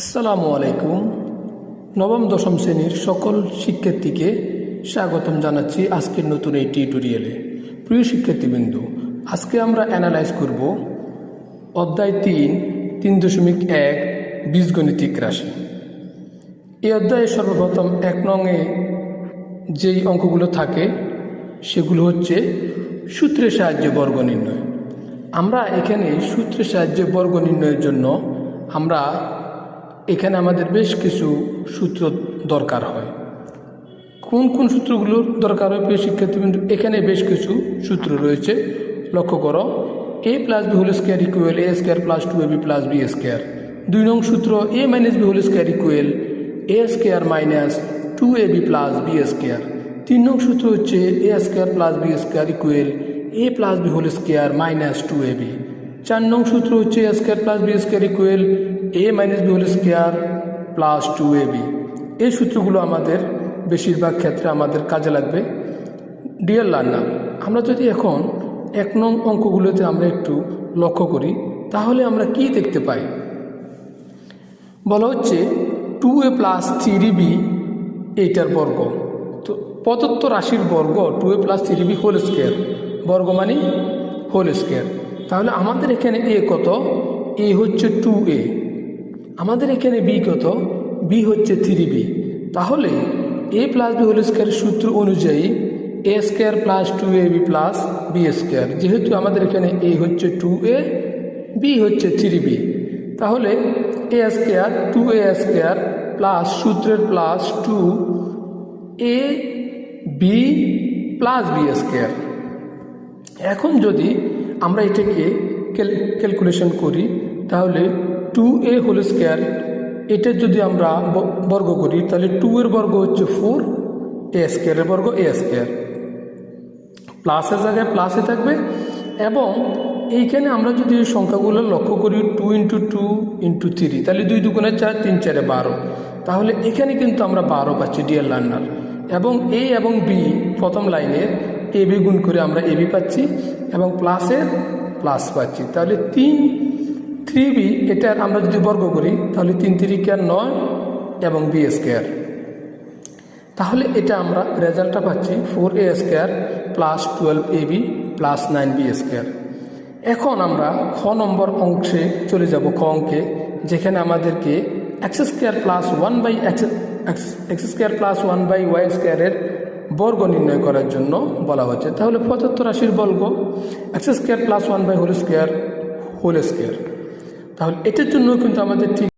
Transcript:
আসসালামু আলাইকুম। নবম, দশম শ্রেণির সকল শিক্ষার্থীকে স্বাগতম জানাচ্ছি আজকের নতুন এই টিউটোরিয়ালে। প্রিয় শিক্ষার্থীবৃন্দ, আজকে আমরা অ্যানালাইজ করব অধ্যায় তিন তিন দশমিক এক, বীজগণিতিক রাশি। এই অধ্যায়ে সর্বপ্রথম এক নংয়ে যেই অঙ্কগুলো থাকে, সেগুলো হচ্ছে সূত্রের সাহায্যে বর্গ নির্ণয়। আমরা এখানে সূত্রের সাহায্যে বর্গ নির্ণয়ের জন্য আমরা এখানে আমাদের বেশ কিছু সূত্র দরকার হয়। কোন কোন সূত্রগুলোর দরকার হয় প্রিয় শিক্ষার্থীবৃন্দ? এখানে বেশ কিছু সূত্র রয়েছে। লক্ষ্য করো A plus B whole square equal A square plus two A B plus B square দুই নং সূত্র A minus B whole square equal A square minus two A B plus B square তিন নং সূত্র হচ্ছে A square plus B square equal A plus B whole square minus two A B চার নং সূত্র হচ্ছে A square plus B square equal A minus B whole square plus two A B এই সূত্রগুলো আমাদের বেশিরভাগ ক্ষেত্রে আমাদের কাজে লাগবে। ডিয়ার লার্নার আমরা যদি এখন এক নং অঙ্কগুলোতে আমরা একটু লক্ষ্য করি, তাহলে আমরা কি দেখতে পাই? বলা হচ্ছে two A plus three B এইটার বর্গ। তো প্রদত্ত রাশির বর্গ two A plus three B whole square বর্গ মানে হোল স্কোয়ার তাহলে আমাদের এখানে এ কত? এ হচ্ছে টু এ আমাদের এখানে বি কত? বি হচ্ছে থ্রি বি তাহলে এ প্লাস বি হোল স্কোয়ারের সূত্র অনুযায়ী A square plus two A B plus B square যেহেতু আমাদের এখানে এ হচ্ছে টু এ বি হচ্ছে থ্রি বি তাহলে A square two A square plus সূত্রের plus two A B plus B square এখন যদি আমরা এটাকে ক্যালকুলেশন করি, তাহলে টু এ হোল স্কোয়ার এটা যদি আমরা বর্গ করি, তাহলে টু এর বর্গ হচ্ছে ফোর এ স্কোয়ারের বর্গ এ স্কোয়ার প্লাসের জায়গায় প্লাসে থাকবে, এবং এইখানে আমরা যদি এই সংখ্যাগুলো লক্ষ্য করি two into two into three তাহলে দুই দুগুণে চার, তিন চারে বারো। তাহলে এখানে কিন্তু আমরা বারো পাচ্ছি ডিয়ার লার্নার এবং এ এবং বি প্রথম লাইনের এ বি গুণ করে আমরা এ বি পাচ্ছি, এবং প্লাসের প্লাস পাচ্ছি। তাহলে তিন থ্রি বি এটার আমরা যদি বর্গ করি, তাহলে তিন তিরিকার নয় এবং বি স্কোয়ার। তাহলে এটা আমরা রেজাল্টটা পাচ্ছি four a square plus twelve a b plus nine b square. এখন আমরা খ নম্বর অংশে চলে যাব খ অঙ্কে, যেখানে আমাদেরকে x square plus one by x x square plus one by y স্কোয়ারের বর্গ নির্ণয় করার জন্য বলা হচ্ছে। তাহলে পঁচাত্তর রাশির বর্গ, x square plus one by whole square whole square. তাহলে এটার জন্য কিন্তু আমাদের ঠিক